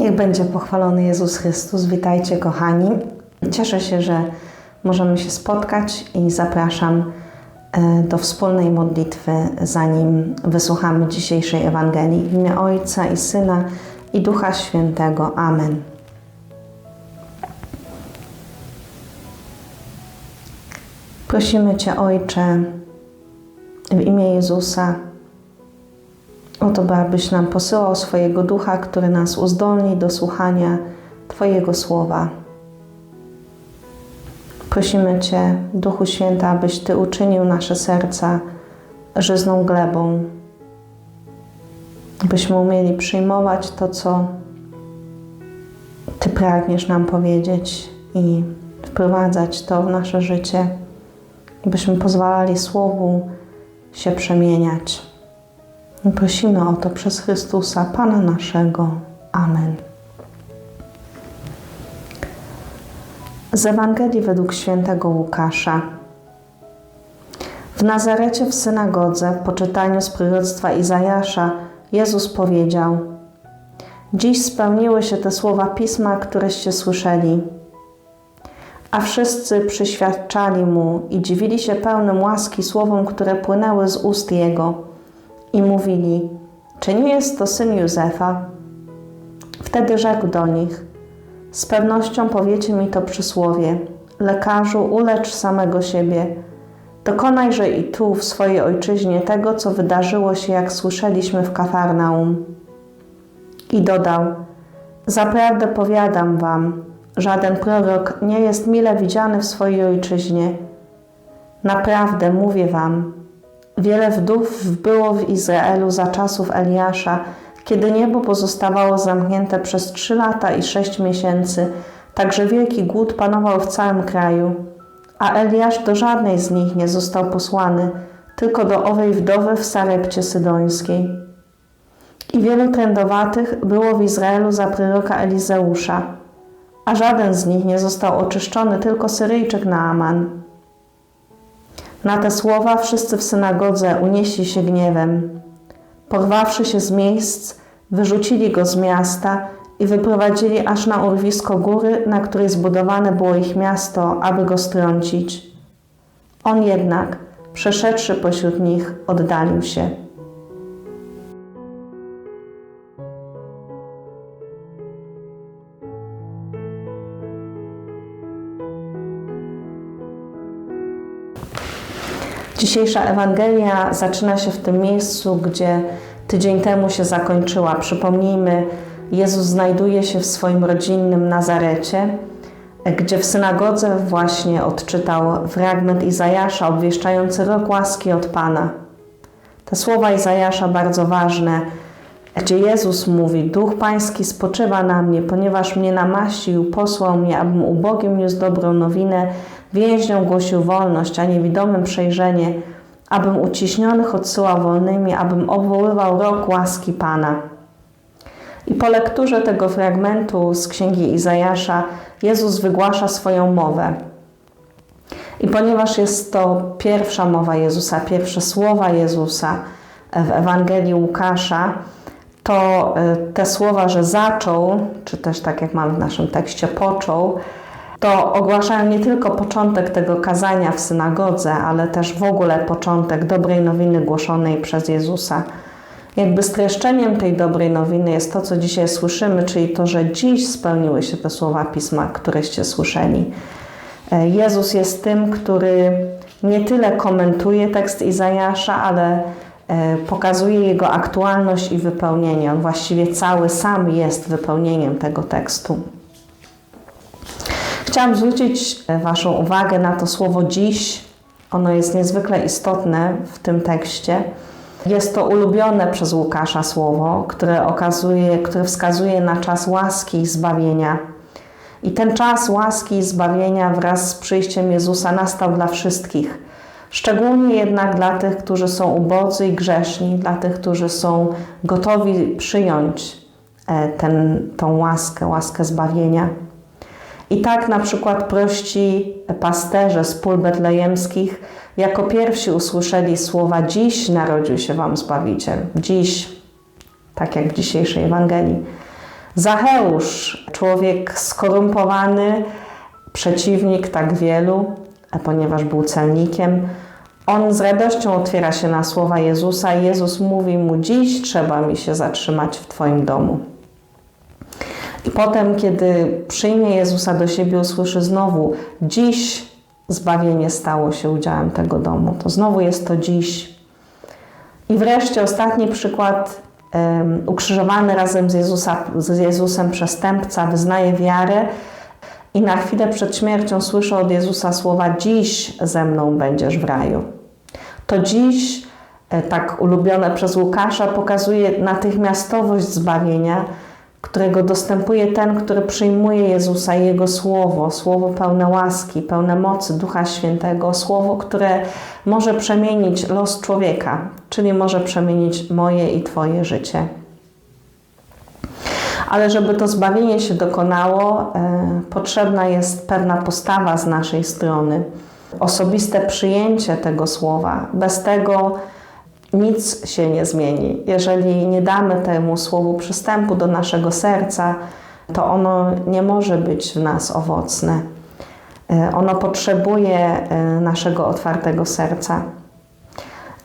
Niech będzie pochwalony Jezus Chrystus. Witajcie, kochani. Cieszę się, że możemy się spotkać i zapraszam e, do wspólnej modlitwy, zanim wysłuchamy dzisiejszej Ewangelii. W imię Ojca i Syna i Ducha Świętego. Amen. Prosimy Cię, Ojcze, w imię Jezusa, o to, by abyś nam posyłał swojego ducha, który nas uzdolni do słuchania Twojego słowa. Prosimy Cię, Duchu Święty, abyś Ty uczynił nasze serca żyzną glebą, byśmy umieli przyjmować to, co Ty pragniesz nam powiedzieć i wprowadzać to w nasze życie, byśmy pozwalali Słowu się przemieniać. Prosimy o to przez Chrystusa, Pana naszego. Amen. Z Ewangelii według świętego Łukasza. W Nazarecie w synagodze, po czytaniu z proroctwa Izajasza, Jezus powiedział: Dziś spełniły się te słowa pisma, któreście słyszeli. A wszyscy przyświadczali mu i dziwili się pełnym łaski słowom, które płynęły z ust jego i mówili: Czy nie jest to syn Józefa? Wtedy rzekł do nich: Z pewnością powiecie mi to przysłowie: Lekarzu, ulecz samego siebie. Dokonajże i tu, w swojej ojczyźnie, tego, co wydarzyło się, jak słyszeliśmy w Kafarnaum. I dodał: Zaprawdę powiadam wam, żaden prorok nie jest mile widziany w swojej ojczyźnie. Naprawdę mówię wam, Wiele wdów było w Izraelu za czasów Eliasza, kiedy niebo pozostawało zamknięte przez trzy lata i sześć miesięcy, także wielki głód panował w całym kraju. A Eliasz do żadnej z nich nie został posłany, tylko do owej wdowy w Sarepcie Sydońskiej. I wielu trędowatych było w Izraelu za proroka Elizeusza, a żaden z nich nie został oczyszczony, tylko Syryjczyk Naaman. Na te słowa wszyscy w synagodze unieśli się gniewem. Porwawszy się z miejsc, wyrzucili go z miasta i wyprowadzili aż na urwisko góry, na której zbudowane było ich miasto, aby go strącić. On jednak, przeszedłszy pośród nich, oddalił się. Dzisiejsza Ewangelia zaczyna się w tym miejscu, gdzie tydzień temu się zakończyła. Przypomnijmy, Jezus znajduje się w swoim rodzinnym Nazarecie, gdzie w synagodze właśnie odczytał fragment Izajasza obwieszczający rok łaski od Pana. Te słowa Izajasza bardzo ważne, gdzie Jezus mówi: Duch Pański spoczywa na mnie, ponieważ mnie namaścił, posłał mnie, abym ubogim niósł dobrą nowinę, Więźniom głosił wolność, a niewidomym przejrzenie, abym uciśnionych odsyłał wolnymi, abym obwoływał rok łaski Pana. I po lekturze tego fragmentu z księgi Izajasza Jezus wygłasza swoją mowę. I ponieważ jest to pierwsza mowa Jezusa, pierwsze słowa Jezusa w Ewangelii Łukasza, to e, te słowa, że zaczął, czy też tak jak mamy w naszym tekście, począł, to ogłaszają nie tylko początek tego kazania w synagodze, ale też w ogóle początek dobrej nowiny głoszonej przez Jezusa. Jakby streszczeniem tej dobrej nowiny jest to, co dzisiaj słyszymy, czyli to, że dziś spełniły się te słowa pisma, któreście słyszeli. E, Jezus jest tym, który nie tyle komentuje tekst Izajasza, ale e, pokazuje jego aktualność i wypełnienie. On właściwie cały sam jest wypełnieniem tego tekstu. Chciałam zwrócić e, Waszą uwagę na to słowo dziś. Ono jest niezwykle istotne w tym tekście. Jest to ulubione przez Łukasza słowo, które, okazuje, które wskazuje na czas łaski i zbawienia. I ten czas łaski i zbawienia wraz z przyjściem Jezusa nastał dla wszystkich. Szczególnie jednak dla tych, którzy są ubodzy i grzeszni, dla tych, którzy są gotowi przyjąć e, tą łaskę, łaskę zbawienia. I tak na przykład prości pasterze z pól betlejemskich jako pierwsi usłyszeli słowa Dziś narodził się wam Zbawiciel. Dziś, tak jak w dzisiejszej Ewangelii. Zacheusz, człowiek skorumpowany, przeciwnik tak wielu, ponieważ był celnikiem, on z radością otwiera się na słowa Jezusa Jezus mówi mu: Dziś trzeba mi się zatrzymać w Twoim domu. Potem, kiedy przyjmie Jezusa do siebie, usłyszy znowu: Dziś zbawienie stało się udziałem tego domu. To znowu jest to dziś. I wreszcie ostatni przykład. Ukrzyżowany razem z, Jezusa, z Jezusem przestępca wyznaje wiarę i na chwilę przed śmiercią słyszę od Jezusa słowa: Dziś ze mną będziesz w raju. To dziś, e, tak ulubione przez Łukasza, pokazuje natychmiastowość zbawienia, którego dostępuje ten, który przyjmuje Jezusa i Jego Słowo, Słowo pełne łaski, pełne mocy Ducha Świętego, Słowo, które może przemienić los człowieka, czyli może przemienić moje i Twoje życie. Ale żeby to zbawienie się dokonało, e, potrzebna jest pewna postawa z naszej strony, osobiste przyjęcie tego słowa. Bez tego nic się nie zmieni. Jeżeli nie damy temu słowu przystępu do naszego serca, to ono nie może być w nas owocne. E, ono potrzebuje e, naszego otwartego serca.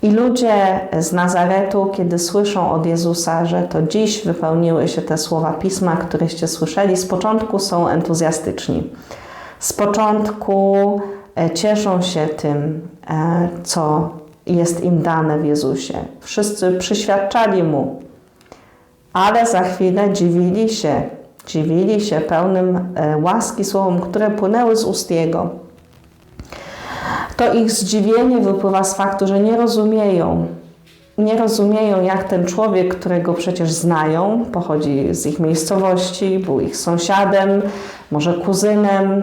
I ludzie z Nazaretu, kiedy słyszą od Jezusa, że to dziś wypełniły się te słowa pisma, któreście słyszeli, z początku są entuzjastyczni. Z początku e, cieszą się tym, co jest im dane w Jezusie. Wszyscy przyświadczali Mu, ale za chwilę dziwili się, dziwili się pełnym e, łaski słowom, które płynęły z ust Jego. To ich zdziwienie wypływa z faktu, że nie rozumieją, nie rozumieją, jak ten człowiek, którego przecież znają, pochodzi z ich miejscowości, był ich sąsiadem, może kuzynem,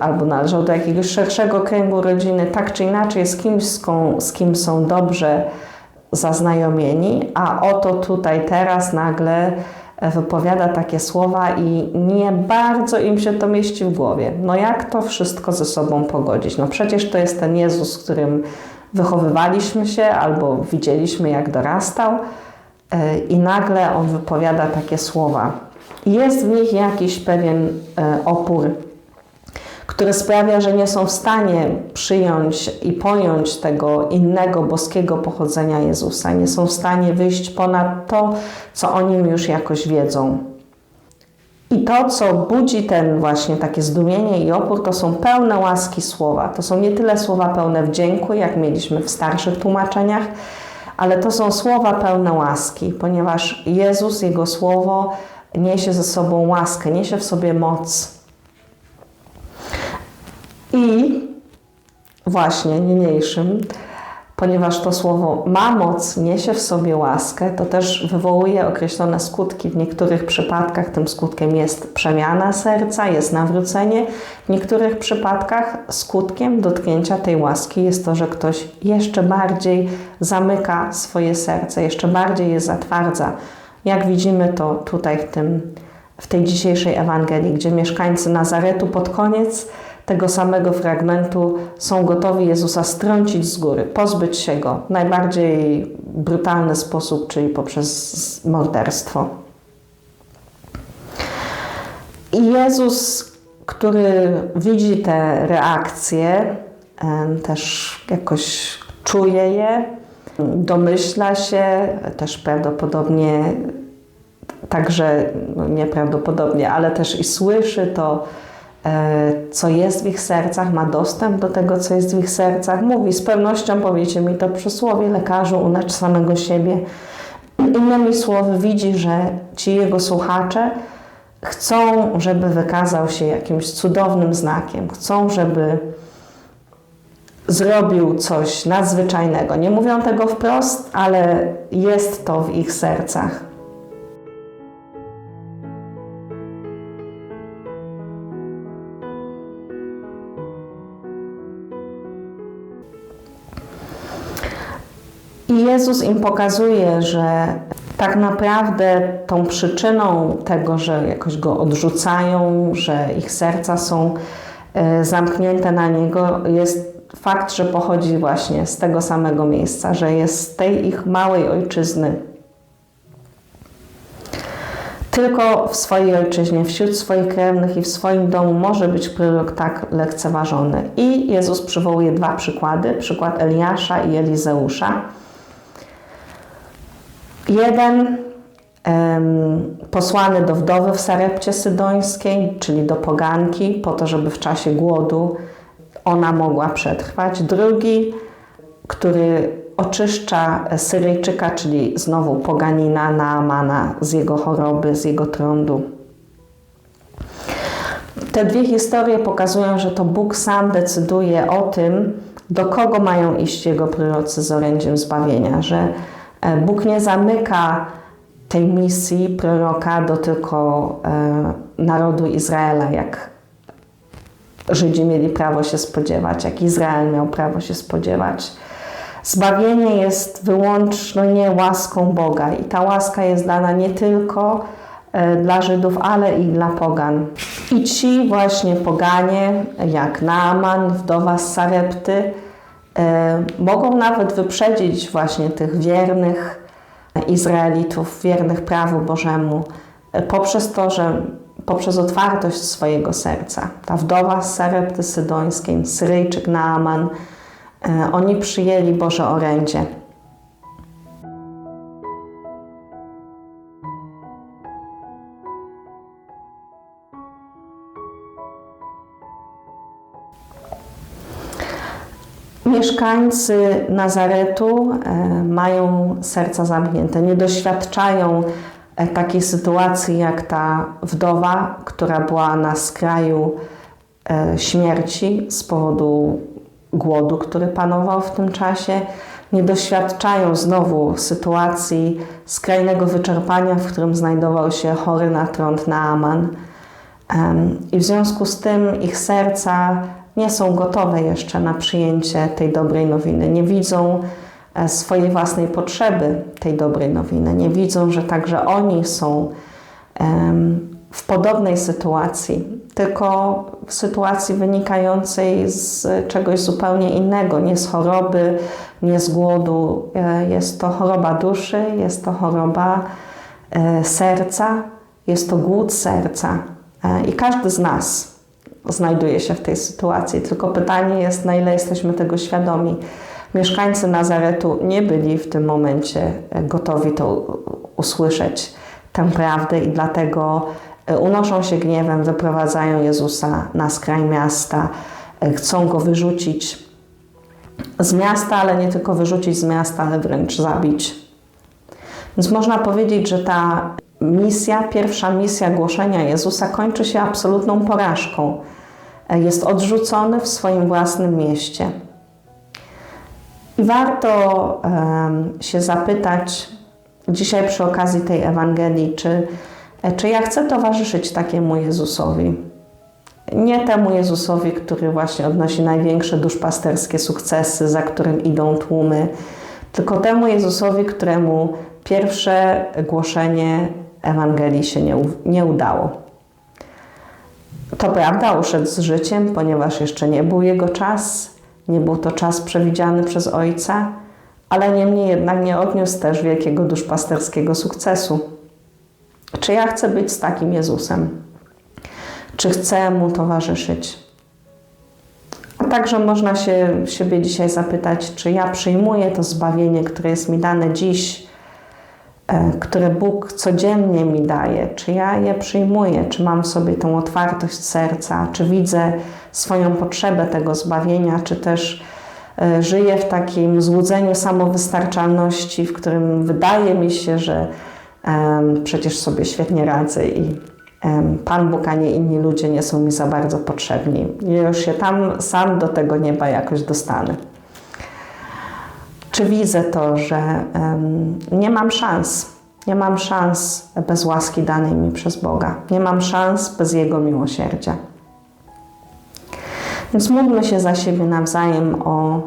albo należał do jakiegoś szerszego kręgu rodziny, tak czy inaczej z kimś, z kim są dobrze zaznajomieni, a oto tutaj teraz nagle wypowiada takie słowa i nie bardzo im się to mieści w głowie. No jak to wszystko ze sobą pogodzić? No przecież to jest ten Jezus, którym wychowywaliśmy się albo widzieliśmy, jak dorastał, e, i nagle on wypowiada takie słowa. Jest w nich jakiś pewien e, opór, który sprawia, że nie są w stanie przyjąć i pojąć tego innego boskiego pochodzenia Jezusa. Nie są w stanie wyjść ponad to, co o nim już jakoś wiedzą. I to, co budzi ten właśnie takie zdumienie i opór, to są pełne łaski słowa. To są nie tyle słowa pełne wdzięku, jak mieliśmy w starszych tłumaczeniach, ale to są słowa pełne łaski, ponieważ Jezus, Jego słowo niesie ze sobą łaskę, niesie w sobie moc. I właśnie niniejszym ponieważ to słowo ma moc, niesie w sobie łaskę, to też wywołuje określone skutki. W niektórych przypadkach tym skutkiem jest przemiana serca, jest nawrócenie. W niektórych przypadkach skutkiem dotknięcia tej łaski jest to, że ktoś jeszcze bardziej zamyka swoje serce, jeszcze bardziej je zatwardza. Jak widzimy to tutaj w, tym, w tej dzisiejszej Ewangelii, gdzie mieszkańcy Nazaretu pod koniec tego samego fragmentu są gotowi Jezusa strącić z góry, pozbyć się go w najbardziej brutalny sposób, czyli poprzez morderstwo. I Jezus, który widzi te reakcje, też jakoś czuje je, domyśla się, też prawdopodobnie, także no nieprawdopodobnie, ale też i słyszy to, co jest w ich sercach, ma dostęp do tego, co jest w ich sercach. Mówi, z pewnością powiecie mi to przysłowie, lekarzu, ulecz samego siebie. Innymi słowy, widzi, że ci jego słuchacze chcą, żeby wykazał się jakimś cudownym znakiem, chcą, żeby zrobił coś nadzwyczajnego. Nie mówią tego wprost, ale jest to w ich sercach. I Jezus im pokazuje, że tak naprawdę tą przyczyną tego, że jakoś go odrzucają, że ich serca są e, zamknięte na niego, jest fakt, że pochodzi właśnie z tego samego miejsca, że jest z tej ich małej ojczyzny. Tylko w swojej ojczyźnie, wśród swoich krewnych i w swoim domu może być prorok tak lekceważony. I Jezus przywołuje dwa przykłady: przykład Eliasza i Elizeusza. Jeden posłany do wdowy w Sarepcie Sydońskiej, czyli do poganki, po to, żeby w czasie głodu ona mogła przetrwać. Drugi, który oczyszcza Syryjczyka, czyli znowu poganina Naamana z jego choroby, z jego trądu. Te dwie historie pokazują, że to Bóg sam decyduje o tym, do kogo mają iść jego prorocy z orędziem zbawienia, że Bóg nie zamyka tej misji proroka do tylko e, narodu Izraela, jak Żydzi mieli prawo się spodziewać, jak Izrael miał prawo się spodziewać. Zbawienie jest wyłącznie łaską Boga i ta łaska jest dana nie tylko e, dla Żydów, ale i dla pogan. I ci właśnie poganie, jak Naaman, wdowa z Sarepty, e, mogą nawet wyprzedzić właśnie tych wiernych Izraelitów, wiernych prawu Bożemu, e, poprzez to, że poprzez otwartość swojego serca. Ta wdowa z Sarepty Sydońskiej, Syryjczyk Naaman, E, oni przyjęli Boże orędzie. Mieszkańcy Nazaretu e, mają serca zamknięte, nie doświadczają e, takiej sytuacji jak ta wdowa, która była na skraju śmierci z powodu głodu, który panował w tym czasie, nie doświadczają znowu sytuacji skrajnego wyczerpania, w którym znajdował się chory na trąd Naaman. I w związku z tym ich serca nie są gotowe jeszcze na przyjęcie tej dobrej nowiny. Nie widzą e, swojej własnej potrzeby tej dobrej nowiny. Nie widzą, że także oni są w podobnej sytuacji tylko w sytuacji wynikającej z czegoś zupełnie innego, nie z choroby, nie z głodu. E, jest to choroba duszy, jest to choroba e, serca, jest to głód serca. I każdy z nas znajduje się w tej sytuacji, tylko pytanie jest, na ile jesteśmy tego świadomi. Mieszkańcy Nazaretu nie byli w tym momencie gotowi to usłyszeć, tę prawdę, i dlatego E, unoszą się gniewem, wyprowadzają Jezusa na skraj miasta, e, chcą go wyrzucić z miasta, ale nie tylko wyrzucić z miasta, ale wręcz zabić. Więc można powiedzieć, że ta misja, pierwsza misja głoszenia Jezusa kończy się absolutną porażką. Jest odrzucony w swoim własnym mieście. I warto się zapytać dzisiaj przy okazji tej Ewangelii, czy czy ja chcę towarzyszyć takiemu Jezusowi? Nie temu Jezusowi, który właśnie odnosi największe duszpasterskie sukcesy, za którym idą tłumy, tylko temu Jezusowi, któremu pierwsze głoszenie Ewangelii się nie, nie udało. To prawda, uszedł z życiem, ponieważ jeszcze nie był jego czas, nie był to czas przewidziany przez Ojca, ale niemniej jednak nie odniósł też wielkiego duszpasterskiego sukcesu. Czy ja chcę być z takim Jezusem? Czy chcę Mu towarzyszyć? A także można się siebie dzisiaj zapytać, czy ja przyjmuję to zbawienie, które jest mi dane dziś, które Bóg codziennie mi daje, czy ja je przyjmuję, czy mam sobie tą otwartość serca, czy widzę swoją potrzebę tego zbawienia, czy też e, żyję w takim złudzeniu samowystarczalności, w którym wydaje mi się, że przecież sobie świetnie radzę i Pan Bóg, a nie inni ludzie nie są mi za bardzo potrzebni. I już się tam sam do tego nieba jakoś dostanę. Czy widzę to, że nie mam szans, nie mam szans bez łaski danej mi przez Boga, nie mam szans bez Jego miłosierdzia. Więc módlmy się za siebie nawzajem o,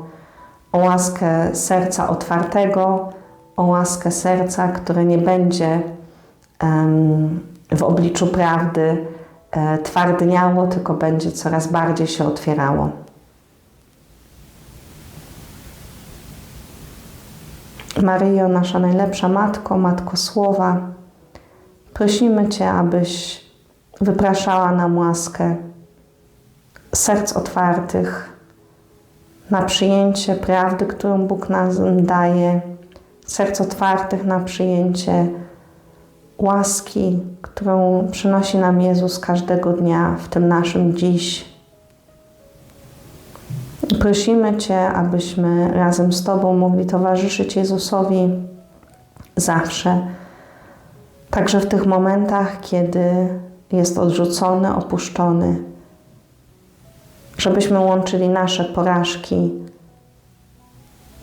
o łaskę serca otwartego, o łaskę serca, które nie będzie w obliczu prawdy e, twardniało, tylko będzie coraz bardziej się otwierało. Maryjo, nasza najlepsza Matko, Matko Słowa, Prosimy Cię, abyś wypraszała nam łaskę serc otwartych na przyjęcie prawdy, którą Bóg nam daje, serc otwartych na przyjęcie łaski, którą przynosi nam Jezus każdego dnia w tym naszym dziś. Prosimy Cię, abyśmy razem z Tobą mogli towarzyszyć Jezusowi zawsze, także w tych momentach, kiedy jest odrzucony, opuszczony, żebyśmy łączyli nasze porażki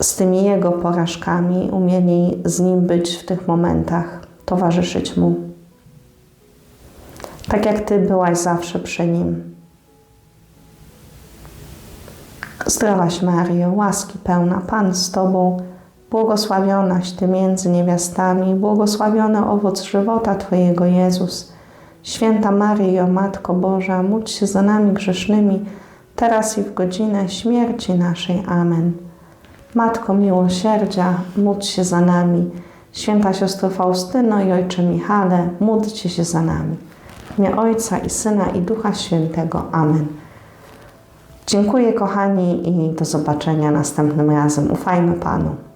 z tymi Jego porażkami, umieli z Nim być w tych momentach, towarzyszyć Mu. Tak jak Ty byłaś zawsze przy Nim. Zdrowaś Maryjo, łaski pełna, Pan z Tobą, błogosławionaś Ty między niewiastami, błogosławiony owoc żywota Twojego Jezus. Święta Maryjo, Matko Boża, módl się za nami grzesznymi, teraz i w godzinę śmierci naszej. Amen. Matko miłosierdzia, módl się za nami. Święta siostro Faustyno i ojcze Michale, módlcie się za nami. W imię Ojca i Syna i Ducha Świętego. Amen. Dziękuję kochani i do zobaczenia następnym razem. Ufajmy Panu.